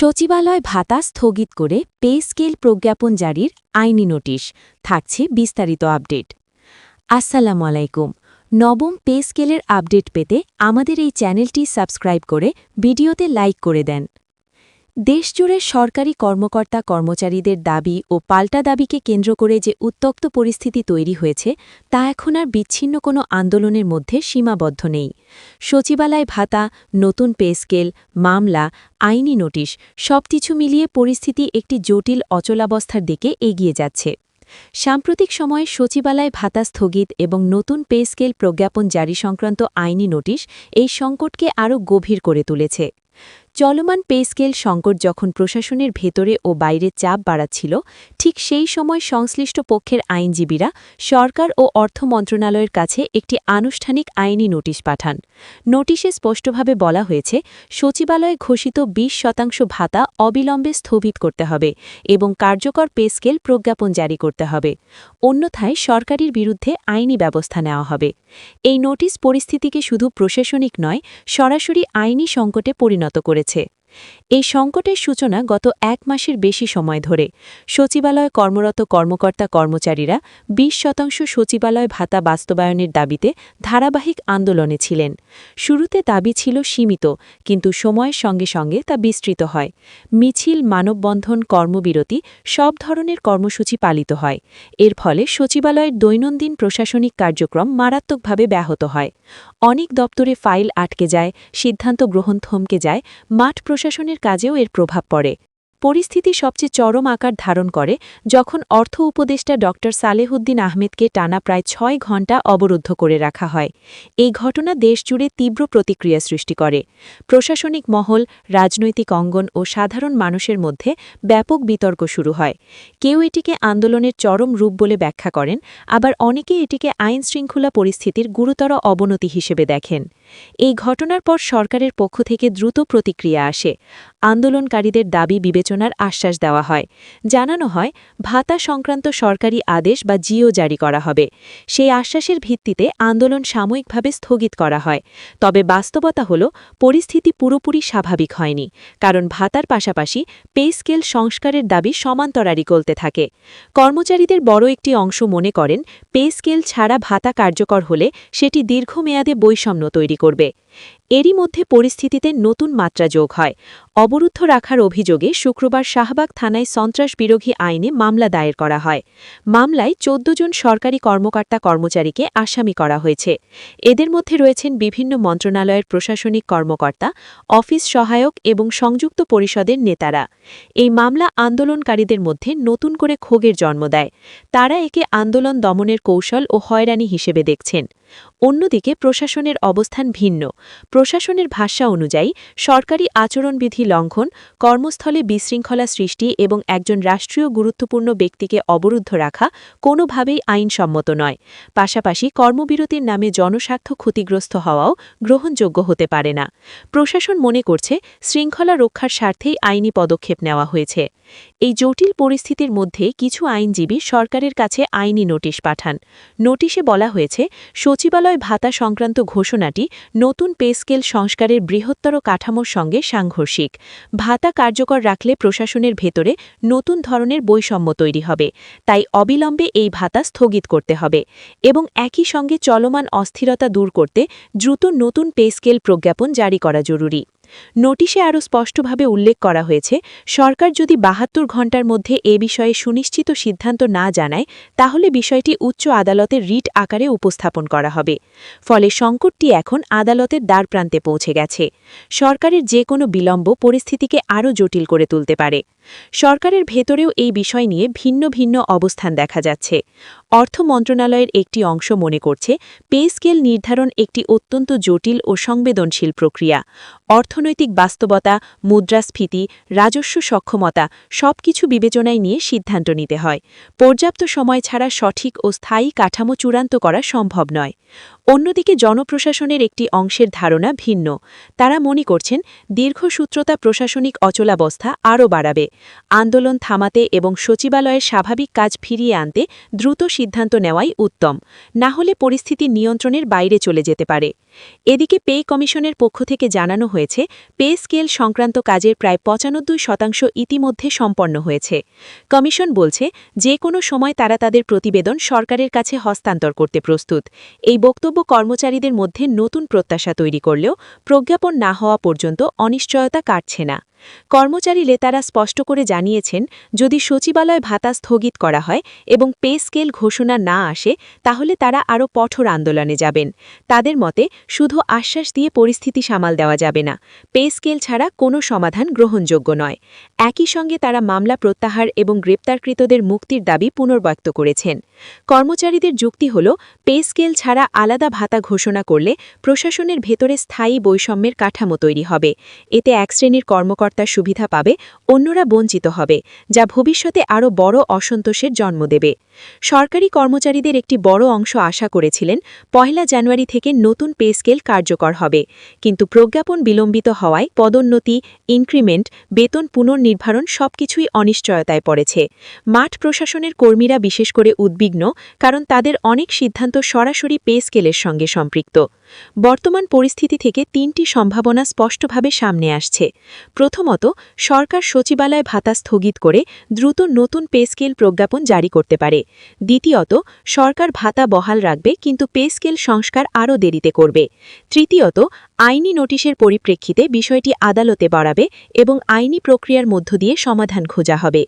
সচিবালয় ভাতা স্থগিত করে পে স্কেল প্রজ্ঞাপন জারির আইনি নোটিশ থাকছে বিস্তারিত আপডেট। আসসালামু আলাইকুম। নবম পে স্কেলের আপডেট পেতে আমাদের এই চ্যানেলটি সাবস্ক্রাইব করে ভিডিওতে লাইক করে দেন। দেশজুড়ে সরকারি কর্মকর্তা কর্মচারীদের দাবি ও পাল্টা দাবিকে কেন্দ্র করে যে উত্তক্ত পরিস্থিতি তৈরি হয়েছে, তা এখন আর বিচ্ছিন্ন কোনো আন্দোলনের মধ্যে সীমাবদ্ধ নেই। সচিবালয় ভাতা, নতুন পে স্কেল, মামলা, আইনি নোটিশ সবকিছু মিলিয়ে পরিস্থিতি একটি জটিল অচলাবস্থার দিকে এগিয়ে যাচ্ছে। সাম্প্রতিক সময়ে সচিবালয় ভাতা স্থগিত এবং নতুন পে স্কেল প্রজ্ঞাপন জারি সংক্রান্ত আইনি নোটিশ এই সংকটকে আরও গভীর করে তুলেছে। চলমান পে স্কেল সংকট যখন প্রশাসনের ভেতরে ও বাইরে চাপ বাড়াচ্ছিল, ঠিক সেই সময় সংশ্লিষ্ট পক্ষের আইনজীবীরা সরকার ও অর্থ মন্ত্রণালয়ের কাছে একটি আনুষ্ঠানিক আইনি নোটিশ পাঠান। নোটিশে স্পষ্টভাবে বলা হয়েছে, সচিবালয়ে ঘোষিত ২০ শতাংশ ভাতা অবিলম্বে স্থগিত করতে হবে এবং কার্যকর পে স্কেল প্রজ্ঞাপন জারি করতে হবে। অন্যথায় সরকারের বিরুদ্ধে আইনি ব্যবস্থা নেওয়া হবে। এই নোটিশ পরিস্থিতিকে শুধু প্রশাসনিক নয়, সরাসরি আইনি সংকটে পরিণত করেছে। এই সংকটের সূচনা গত এক মাসের বেশি সময় ধরে। সচিবালয় কর্মরত কর্মকর্তা কর্মচারীরা ২০ শতাংশ সচিবালয় ভাতা বাস্তবায়নের দাবিতে ধারাবাহিক আন্দোলনে ছিলেন। শুরুতে দাবি ছিল সীমিত, কিন্তু সময়ের সঙ্গে সঙ্গে তা বিস্তৃত হয়। মিছিল, মানববন্ধন, কর্মবিরতি সব ধরনের কর্মসূচি পালিত হয়। এর ফলে সচিবালয়ের দৈনন্দিন প্রশাসনিক কার্যক্রম মারাত্মকভাবে ব্যাহত হয়। অনেক দপ্তরে ফাইল আটকে যায়, সিদ্ধান্ত গ্রহণ থমকে যায়, মাঠ প্রশাসনের কাজেও এর প্রভাব পড়ে। পরিস্থিতি সবচেয়ে চরম আকার ধারণ করে যখন অর্থ উপদেষ্টা ড. সালেহুদ্দিন আহমেদকে টানা প্রায় ছয় ঘণ্টা অবরুদ্ধ করে রাখা হয়। এই ঘটনা দেশজুড়ে তীব্র প্রতিক্রিয়া সৃষ্টি করে। প্রশাসনিক মহল, রাজনৈতিক অঙ্গন ও সাধারণ মানুষের মধ্যে ব্যাপক বিতর্ক শুরু হয়। কেউ এটিকে আন্দোলনের চরম রূপ বলে ব্যাখ্যা করেন, আবার অনেকে এটিকে আইন শৃঙ্খলা পরিস্থিতির গুরুতর অবনতি হিসেবে দেখেন। এই ঘটনার পর সরকারের পক্ষ থেকে দ্রুত প্রতিক্রিয়া আসে। আন্দোলনকারীদের দাবি বিবেচনার আশ্বাস দেওয়া হয়। জানানো হয়, ভাতা সংক্রান্ত সরকারি আদেশ বা জিও জারি করা হবে। সেই আশ্বাসের ভিত্তিতে আন্দোলন সাময়িকভাবে স্থগিত করা হয়। তবে বাস্তবতা হল, পরিস্থিতি পুরোপুরি স্বাভাবিক হয়নি, কারণ ভাতার পাশাপাশি পে স্কেল সংস্কারের দাবি সমান্তরারি করতে থাকে। কর্মচারীদের বড় একটি অংশ মনে করেন, পে স্কেল ছাড়া ভাতা কার্যকর হলে সেটি দীর্ঘমেয়াদে বৈষম্য তৈরি করবে। এরই মধ্যে পরিস্থিতিতে নতুন মাত্রা যোগ হয়। অবরুদ্ধ রাখার অভিযোগে শুক্রবার শাহবাগ থানায় সন্ত্রাস বিরোধী আইনে মামলা দায়ের করা হয়। মামলায় চোদ্দ জন সরকারি কর্মকর্তা কর্মচারীকে আসামি করা হয়েছে। এদের মধ্যে রয়েছেন বিভিন্ন মন্ত্রণালয়ের প্রশাসনিক কর্মকর্তা, অফিস সহায়ক এবং সংযুক্ত পরিষদের নেতারা। এই মামলা আন্দোলনকারীদের মধ্যে নতুন করে ক্ষোভের জন্ম দেয়। তারা একে আন্দোলন দমনের কৌশল ও হয়রানি হিসেবে দেখছেন। অন্যদিকে প্রশাসনের অবস্থান ভিন্ন। প্রশাসনের ভাষা অনুযায়ী, সরকারি আচরণবিধি লঙ্ঘন, কর্মস্থলে বিশৃঙ্খলা সৃষ্টি এবং একজন রাষ্ট্রীয় গুরুত্বপূর্ণ ব্যক্তিকে অবরুদ্ধ রাখা কোনোভাবেই আইনসম্মত নয়। পাশাপাশি কর্মবিরতির নামে জনস্বার্থ ক্ষতিগ্রস্ত হওয়াও গ্রহণযোগ্য হতে পারে না। প্রশাসন মনে করছে, শৃঙ্খলা রক্ষার স্বার্থেই আইনি পদক্ষেপ নেওয়া হয়েছে। এই জটিল পরিস্থিতির মধ্যে কিছু আইনজীবী সরকারের কাছে আইনি নোটিশ পাঠান। নোটিশে বলা হয়েছে, সচিবালয় ভাতা সংক্রান্ত ঘোষণাটি নতুন পে স্কেল সংস্কারের বৃহত্তর কাঠামোর সঙ্গে সাংঘর্ষিক। ভাতা কার্যকর রাখলে প্রশাসনের ভেতরে নতুন ধরনের বৈষম্য তৈরি হবে, তাই অবিলম্বে এই ভাতা স্থগিত করতে হবে এবং একই সঙ্গে চলমান অস্থিরতা দূর করতে দ্রুত নতুন পে স্কেল প্রজ্ঞাপন জারি করা জরুরি। নোটিশে আরও স্পষ্টভাবে উল্লেখ করা হয়েছে, সরকার যদি বাহাত্তর ঘণ্টার মধ্যে এ বিষয়ে সুনিশ্চিত সিদ্ধান্ত না জানায়, তাহলে বিষয়টি উচ্চ আদালতের রিট আকারে উপস্থাপন করা হবে। ফলে সংকটটি এখন আদালতের দ্বারপ্রান্তে পৌঁছে গেছে। সরকারের যে কোনো বিলম্ব পরিস্থিতিকে আরও জটিল করে তুলতে পারে। সরকারের ভেতরেও এই বিষয় নিয়ে ভিন্ন ভিন্ন অবস্থান দেখা যাচ্ছে। অর্থ মন্ত্রণালয়ের একটি অংশ মনে করছে, পে স্কেল নির্ধারণ একটি অত্যন্ত জটিল ও সংবেদনশীল প্রক্রিয়া। অর্থনৈতিক বাস্তবতা, মুদ্রাস্ফীতি, রাজস্ব সক্ষমতা সবকিছু বিবেচনায় নিয়ে সিদ্ধান্ত নিতে হয়। পর্যাপ্ত সময় ছাড়া সঠিক ও স্থায়ী কাঠামো চূড়ান্ত করা সম্ভব নয়। অন্যদিকে জনপ্রশাসনের একটি অংশের ধারণা ভিন্ন। তারা মনে করছেন দীর্ঘসূত্রতা প্রশাসনিক অচলাবস্থা আরও বাড়াবে। আন্দোলন থামাতে এবং সচিবালয়ের স্বাভাবিক কাজ ফিরিয়ে আনতে দ্রুত সিদ্ধান্ত নেওয়াই উত্তম। না হলে পরিস্থিতি নিয়ন্ত্রণের বাইরে চলে যেতে পারে। এদিকে পে কমিশনের পক্ষ থেকে জানানো হয়েছে, পে স্কেল সংক্রান্ত কাজের প্রায় পঁচানব্বই শতাংশ ইতিমধ্যে সম্পন্ন হয়েছে। কমিশন বলছে, যে কোনো সময় তারা তাদের প্রতিবেদন সরকারের কাছে হস্তান্তর করতে প্রস্তুত। এই বক্তব্য কর্মচারীদের মধ্যে নতুন প্রত্যাশা তৈরি করলেও প্রজ্ঞাপন না হওয়া পর্যন্ত অনিশ্চয়তা কাটছে না। কর্মচারী তারা স্পষ্ট করে জানিয়েছেন, যদি সচিবালয় ভাতা স্থগিত করা হয় এবং পে স্কেল ঘোষণা না আসে, তাহলে তারা আরও কঠোর আন্দোলনে যাবেন। তাদের মতে, শুধু আশ্বাস দিয়ে পরিস্থিতি সামাল দেওয়া যাবে না। পে স্কেল ছাড়া কোনো সমাধান গ্রহণযোগ্য নয়। একই সঙ্গে তারা মামলা প্রত্যাহার এবং গ্রেপ্তারকৃতদের মুক্তির দাবি পুনর্ব্যক্ত করেছেন। কর্মচারীদের যুক্তি হল, পে স্কেল ছাড়া আলাদা ভাতা ঘোষণা করলে প্রশাসনের ভেতরে স্থায়ী বৈষম্যের কাঠামো তৈরি হবে। এতে এক শ্রেণির কর্মকর্তার সুবিধা পাবে, অন্যরা বঞ্চিত হবে, যা ভবিষ্যতে আরও বড় অসন্তোষের জন্ম দেবে। সরকারি কর্মচারীদের একটি বড় অংশ আশা করেছিলেন, পয়লা জানুয়ারি থেকে নতুন পে স্কেল কার্যকর হবে। কিন্তু প্রজ্ঞাপন বিলম্বিত হওয়ায় পদোন্নতি, ইনক্রিমেন্ট, বেতন পুনর্নির্ধারণ সবকিছুই অনিশ্চয়তায় পড়েছে। মাঠ প্রশাসনের কর্মীরা বিশেষ করে উদ্বিগ্ন, কারণ তাদের অনেক সিদ্ধান্ত সরাসরি পে স্কেলের সঙ্গে সম্পৃক্ত। বর্তমান পরিস্থিতি থেকে তিনটি সম্ভাবনা স্পষ্টভাবে সামনে আসছে। প্রথমত, সরকার সচিবালয় ভাতা স্থগিত করে দ্রুত নতুন পে স্কেল প্রজ্ঞাপন জারি করতে পারে। দ্বিতীয়ত, সরকার ভাতা বহাল রাখবে কিন্তু পে স্কেল সংস্কার আরও দেরিতে করবে। তৃতীয়ত, আইনি নোটিশের পরিপ্রেক্ষিতে বিষয়টি আদালতে বাড়াবে এবং আইনি প্রক্রিয়ার মধ্য দিয়ে সমাধান খোঁজা হবে।